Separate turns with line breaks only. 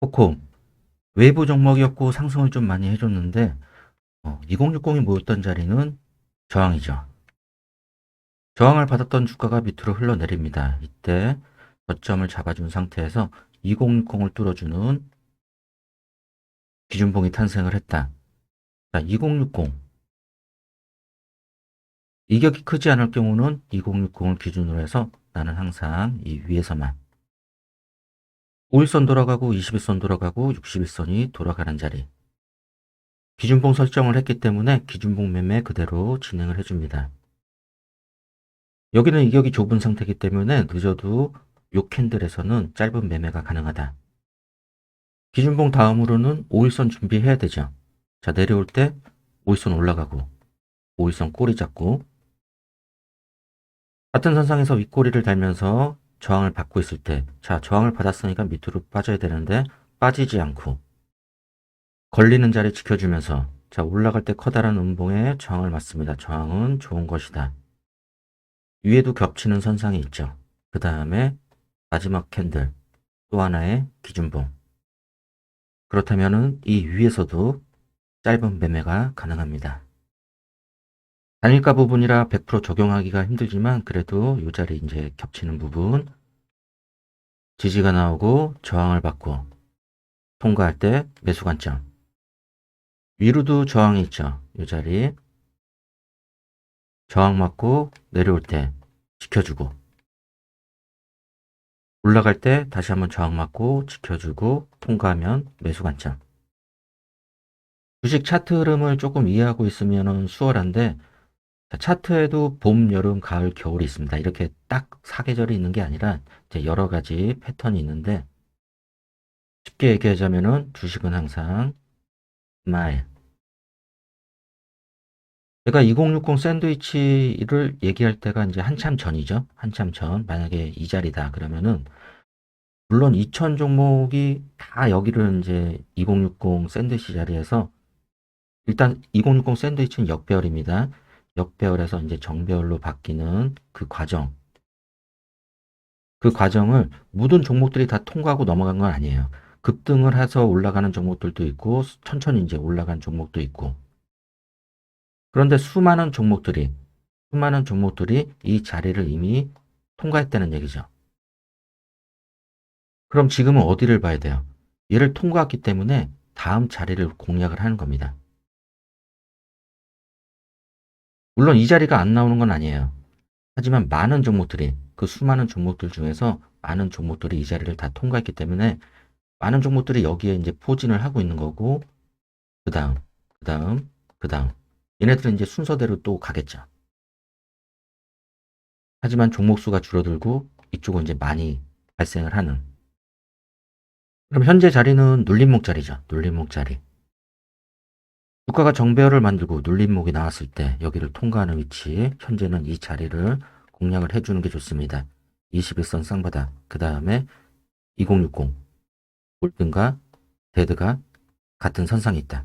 코콤 외부 종목이었고 상승을 좀 많이 해줬는데 2060이 모였던 자리는 저항이죠. 저항을 받았던 주가가 밑으로 흘러내립니다. 이때 저점을 잡아준 상태에서 2060을 뚫어주는 기준봉이 탄생을 했다. 자, 2060 이격이 크지 않을 경우는 2060을 기준으로 해서 나는 항상 이 위에서만 5일선 돌아가고 21선 돌아가고 61선이 돌아가는 자리 기준봉 설정을 했기 때문에 기준봉 매매 그대로 진행을 해줍니다. 여기는 이격이 좁은 상태이기 때문에 늦어도 요 캔들에서는 짧은 매매가 가능하다. 기준봉 다음으로는 5일선 준비해야 되죠. 자 내려올 때 5일선 올라가고 5일선 꼬리 잡고 같은 선상에서 윗꼬리를 달면서 저항을 받고 있을 때, 자, 저항을 받았으니까 밑으로 빠져야 되는데, 빠지지 않고, 걸리는 자리 지켜주면서, 자, 올라갈 때 커다란 음봉에 저항을 맞습니다. 저항은 좋은 것이다. 위에도 겹치는 선상이 있죠. 그 다음에 마지막 캔들, 또 하나의 기준봉. 그렇다면은 이 위에서도 짧은 매매가 가능합니다. 단일가 부분이라 100% 적용하기가 힘들지만 그래도 이 자리 이제 겹치는 부분. 지지가 나오고 저항을 받고 통과할 때 매수 관점. 위로도 저항이 있죠. 이 자리. 저항 맞고 내려올 때 지켜주고. 올라갈 때 다시 한번 저항 맞고 지켜주고 통과하면 매수 관점. 주식 차트 흐름을 조금 이해하고 있으면 수월한데 자, 차트에도 봄, 여름, 가을, 겨울이 있습니다. 이렇게 딱 사계절이 있는 게 아니라 이제 여러 가지 패턴이 있는데 쉽게 얘기하자면은 주식은 항상 말. 제가 2060 샌드위치를 얘기할 때가 이제 한참 전이죠. 한참 전. 만약에 이 자리다 그러면은 물론 2000 종목이 다 여기를 이제 2060 샌드위치 자리에서 일단 2060 샌드위치는 역배열입니다. 역배열에서 이제 정배열로 바뀌는 그 과정. 그 과정을 모든 종목들이 다 통과하고 넘어간 건 아니에요. 급등을 해서 올라가는 종목들도 있고, 천천히 이제 올라간 종목도 있고. 그런데 수많은 종목들이, 수많은 종목들이 이 자리를 이미 통과했다는 얘기죠. 그럼 지금은 어디를 봐야 돼요? 얘를 통과했기 때문에 다음 자리를 공략을 하는 겁니다. 물론 이 자리가 안 나오는 건 아니에요. 하지만 많은 종목들이 그 수많은 종목들 중에서 많은 종목들이 이 자리를 다 통과했기 때문에 많은 종목들이 여기에 이제 포진을 하고 있는 거고 그 다음 그 다음 그 다음 얘네들은 이제 순서대로 또 가겠죠. 하지만 종목 수가 줄어들고 이쪽은 이제 많이 발생을 하는 그럼 현재 자리는 눌림목 자리죠. 눌림목 자리. 주가가 정배열을 만들고 눌림목이 나왔을 때 여기를 통과하는 위치 현재는 이 자리를 공략을 해주는 게 좋습니다. 21선 쌍바닥 그 다음에 2060 골든과 데드가 같은 선상에 있다.